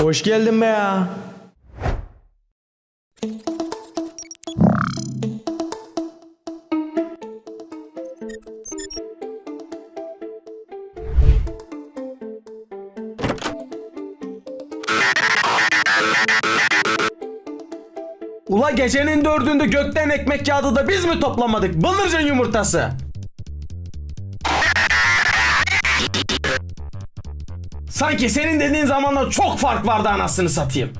Hoş geldin be ya. Ula gecenin dördünde gökten ekmek yağdı da biz mi toplamadık? Bıldırcın yumurtası. Sanki senin dediğin zamanla çok fark vardı anasını satayım.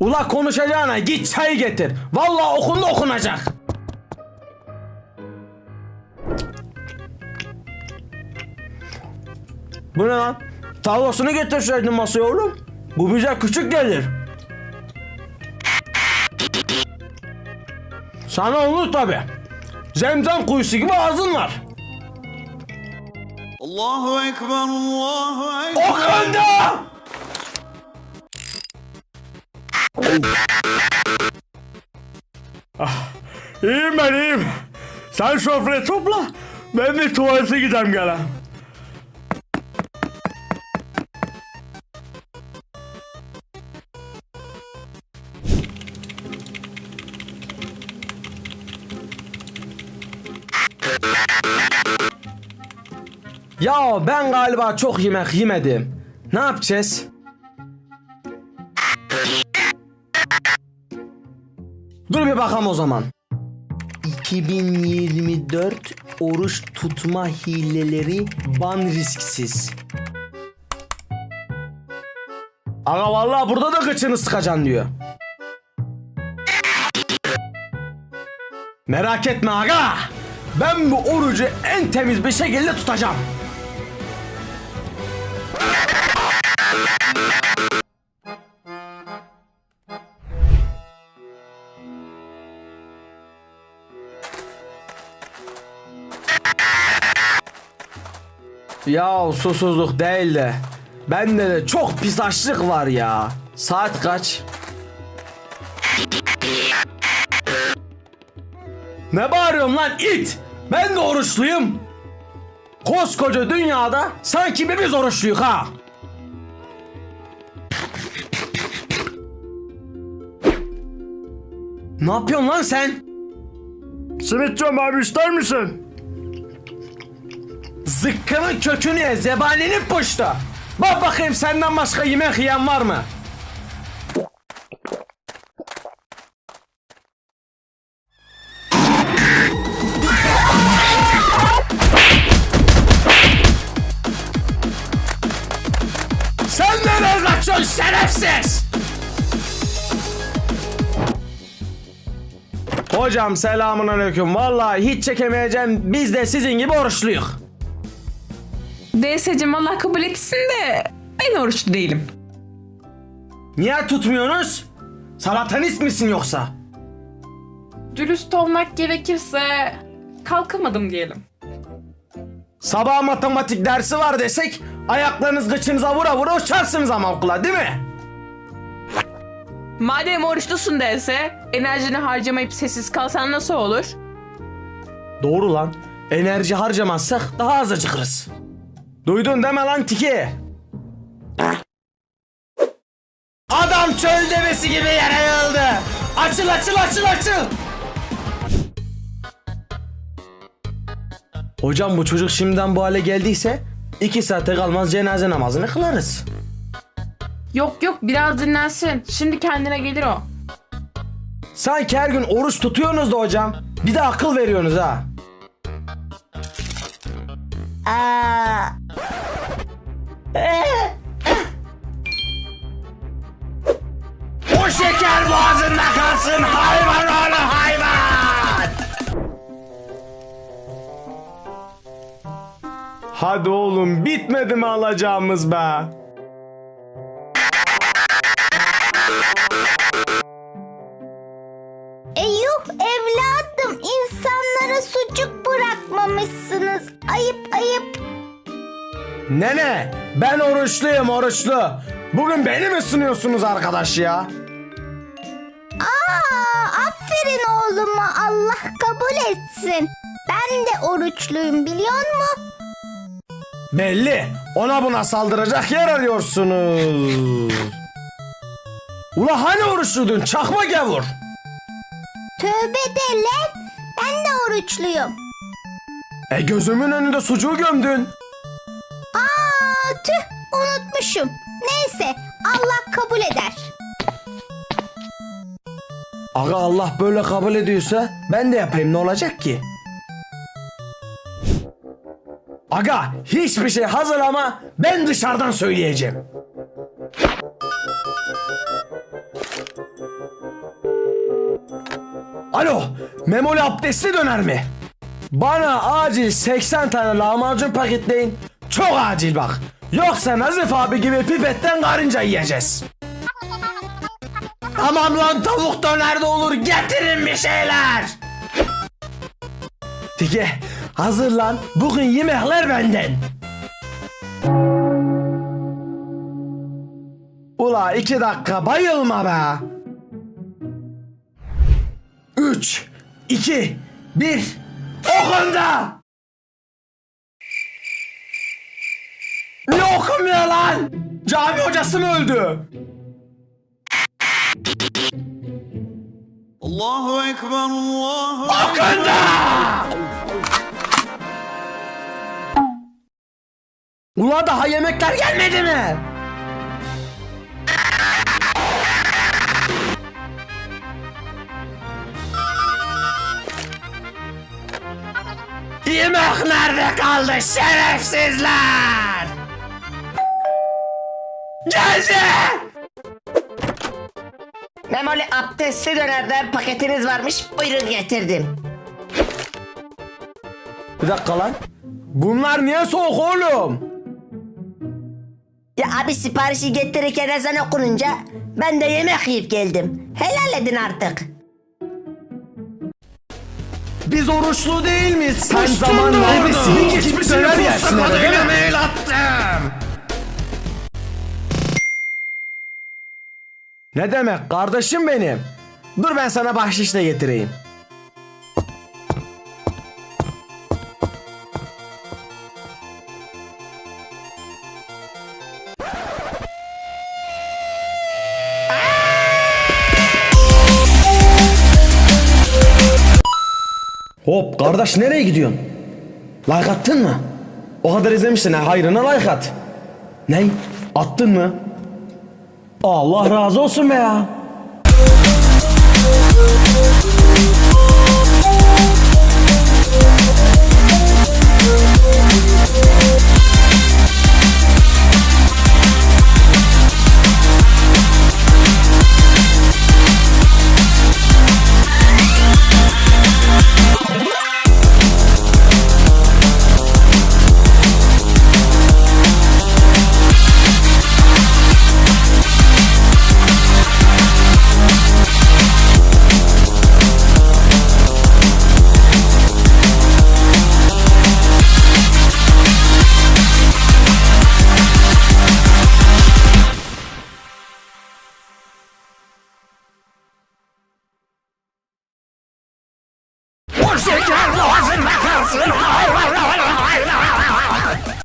Ula konuşacağına git çay getir. Vallahi okunda okunacak. Bu ne lan? Tavlasını getirseydin masaya oğlum. Bu bize küçük gelir. Sana olur tabi. Zemzem kuyusu gibi ağzın var. Allahu Ekber, Allahu Ekber. Okunda! Ah, iyiyim ben iyiyim. Sen sofrayı topla. Ben bir tuvalete gideyim gene. Ya ben galiba çok yemek yemedim. Ne yapacağız? Dur bir bakalım o zaman. 2024 oruç tutma hileleri ban risksiz. Aga vallahi burada da kıçını sıkacaksın diyor. Merak etme aga. Ben bu orucu en temiz bir şekilde tutacağım. Ya susuzluk değil de bende de çok pis açlık var ya. Saat kaç? Ne bağırıyorsun lan it? Ben de oruçluyum. Koskoca dünyada sanki biz oruçluyuk ha. Ne yapıyorsun lan sen? Simitçam abi ister misin? Zıkkının kökünü zebaninin puşta. Bak bakayım senden başka yemek yiyen var mı? Hocam selamun aleyküm. Vallahi hiç çekemeyeceğim. Biz de sizin gibi oruçluyuk. DS'cim Allah kabul etsin de ben oruçlu değilim. Niye tutmuyorsunuz? Salatanist misin yoksa? Dürüst olmak gerekirse kalkamadım diyelim. Sabah matematik dersi var desek ayaklarınız gıçınıza vura vura uçarsınız ama okula değil mi? Madem oruçlusun DS, enerjini harcamayıp sessiz kalsan nasıl olur? Doğru lan. Enerji harcamazsak daha az acıkırız. Duydun deme lan tiki. Adam çöl devesi gibi yere yığıldı. Açıl açıl açıl açıl. Hocam bu çocuk şimdiden bu hale geldiyse iki saate kalmaz cenaze namazını kılarız. Yok yok biraz dinlensin. Şimdi kendine gelir o. Sanki her gün oruç tutuyorsunuz da hocam. Bir de akıl veriyorsunuz ha. O şeker boğazında kalsın hayvan oğlu hayvan. Hadi oğlum bitmedi mi alacağımız be? Ayıp ayıp. Nene ben oruçluyum oruçlu. Bugün beni mi sınıyorsunuz arkadaş ya? Aa, aferin oğluma Allah kabul etsin. Ben de oruçluyum biliyor musun? Belli. Ona buna saldıracak yer arıyorsunuz. Ula hani oruçluydun çakma gavur. Tövbe de lan. Ben de oruçluyum. E gözümün önünde sucuğu gömdün. Aa tüh unutmuşum. Neyse Allah kabul eder. Aga Allah böyle kabul ediyorsa ben de yapayım ne olacak ki? Aga hiçbir şey hazır ama ben dışarıdan söyleyeceğim. Alo Memoli abdestli döner mi? Bana acil 80 tane lahmacun paketleyin. Çok acil bak. Yoksa Nazif abi gibi pipetten karınca yiyeceğiz. Tamam lan tavuk döner de olur getirin bir şeyler. Tike hazırlan bugün yemekler benden. Ula iki dakika bayılma be. Üç, iki, bir, okunda. Ne okumuyor lan? Cami hocası mı öldü? Allahu Ekber Allahu Okunda! Ula daha yemekler gelmedi mi? Yemek nerede kaldı şerefsizler? Geldi! Memoli abdestli dönerden paketiniz varmış. Buyurun getirdim. Bir dakika lan. Bunlar niye soğuk oğlum? Ya abi siparişi getirirken ezan okununca ben de yemek yiyip geldim. Helal edin artık. Biz oruçlu değil miyiz? Sen zaman neredesin? Git döner yersin eve değil mi? mail attım. Ne demek kardeşim benim? Dur ben sana bahşiş de getireyim. Hop kardeş nereye gidiyorsun? Like attın mı? O kadar izlemişsin ha hayrına like at. Ney? Attın mı? Allah razı olsun be ya.